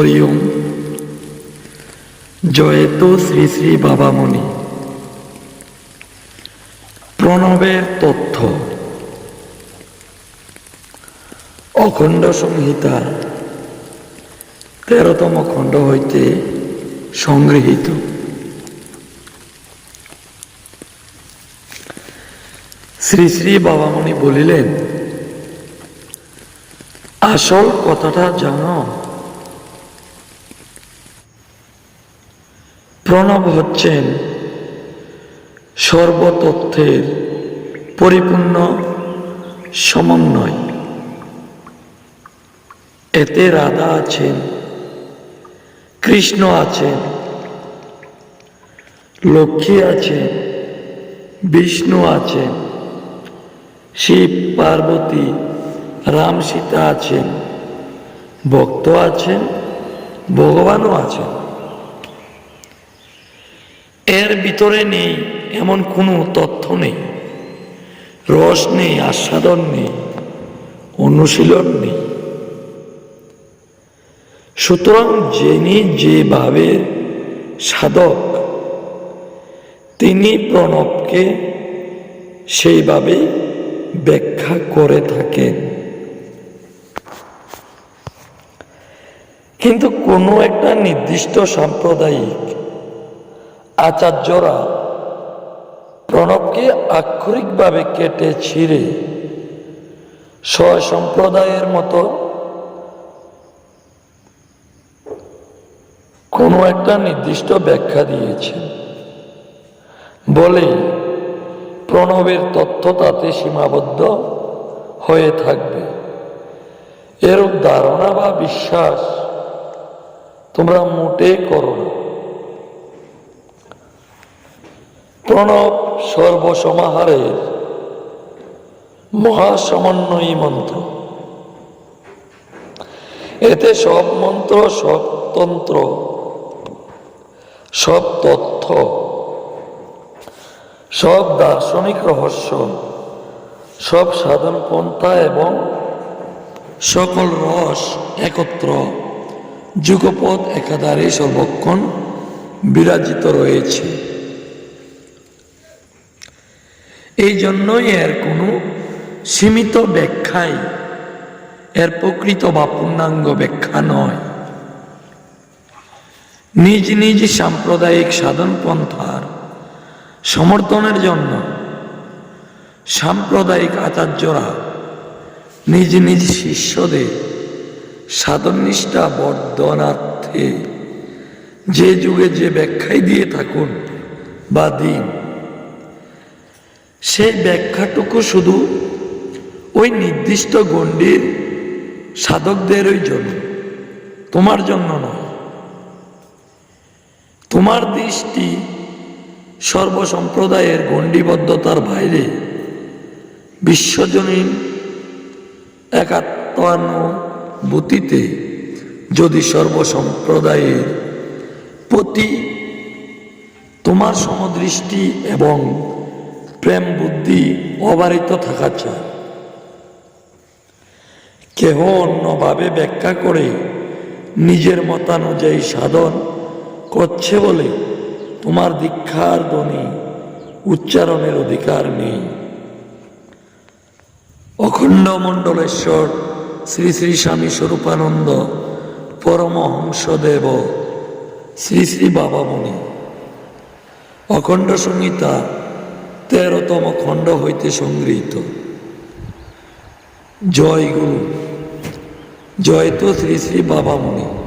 হরিওম জয়ত শ্রী শ্রী বাবামণি। প্রণবের তথ্য। অখণ্ড সংহিতা। তেরোতম খণ্ড হইতে সংগৃহীত। শ্রী শ্রী বাবামণি বলিলেন, আসল কথাটা জানো প্রণব হচ্ছেন সর্বতথ্যের পরিপূর্ণ সমন্বয়। এতে রাধা আছেন, কৃষ্ণ আছেন, লক্ষ্মী আছেন, বিষ্ণু আছেন, শিব, পার্বতী, রাম সীতা আছেন, ভক্ত আছেন, ভগবানও আছেন। এর ভিতরে নেই, এমন কোনো তথ্য নেই। রস নেই, আস্বাদন নেই, অনুশীলন নেই। সুতরাং যিনি যেভাবে সাধক, তিনি প্রণবকে সেইভাবে ব্যাখ্যা করে থাকেন। কিন্তু কোনো একটা নির্দিষ্ট সাম্প্রদায়িক আচার্যরা প্রণবকে আক্ষরিকভাবে কেটে ছিঁড়ে সম্প্রদায়ের মতো কোনো একটা নির্দিষ্ট ব্যাখ্যা দিয়েছেন। বলে প্রণবের তথ্য তাতে সীমাবদ্ধ হয়ে থাকবে। এরূপ ধারণা বা বিশ্বাস তোমরা মোটেই করো না। প্রণব সর্বসমাহারের মহাসমন্বয়ী মন্ত্র। এতে সব মন্ত্র, সব তন্ত্র, সব তথ্য, সব দার্শনিক রহস্য, সব সাধন পন্থা এবং সকল রস একত্র যুগপথ একাধারে সর্বক্ষণ বিরাজিত রয়েছে। এই জন্যই এর কোনো সীমিত ব্যাখ্যাই এর প্রকৃত বা পূর্ণাঙ্গ ব্যাখ্যা নয়। নিজ নিজ সাম্প্রদায়িক সাধন পন্থার সমর্থনের জন্য সাম্প্রদায়িক আচার্যরা নিজ নিজ শিষ্যদের সাধননিষ্ঠা বর্ধনার্থে যে যুগে যে ব্যাখ্যাই দিয়ে থাকুন বা দিন সেই ব্যাখ্যাটুকু শুধু ওই নির্দিষ্ট গণ্ডির সাধকদেরই জন্য, তোমার জন্য নয়। তোমার দৃষ্টি সর্বসম্প্রদায়ের গণ্ডিবদ্ধতার বাইরে, বিশ্বজনীন একাত্মানুভূতিতে যদি সর্বসম্প্রদায়ের প্রতি তোমার সমদৃষ্টি এবং প্রেম, বুদ্ধি, অবারিত থাকা চায় কেহ অন্যভাবে ব্যাখ্যা করে নিজের মতানুযায়ী সাধন করছে বলে তোমার দীক্ষার ধ্বনি উচ্চারণের অধিকার নেই। অখণ্ড মণ্ডলেশ্বর শ্রী শ্রী স্বামী স্বরূপানন্দ পরমহংসদেব শ্রী শ্রী বাবামণি অখণ্ড সংহিতা তেরোতম খণ্ড হইতে সংগৃহীত। জয় গুরু জয় তো শ্রী শ্রী বাবা বাবামণি।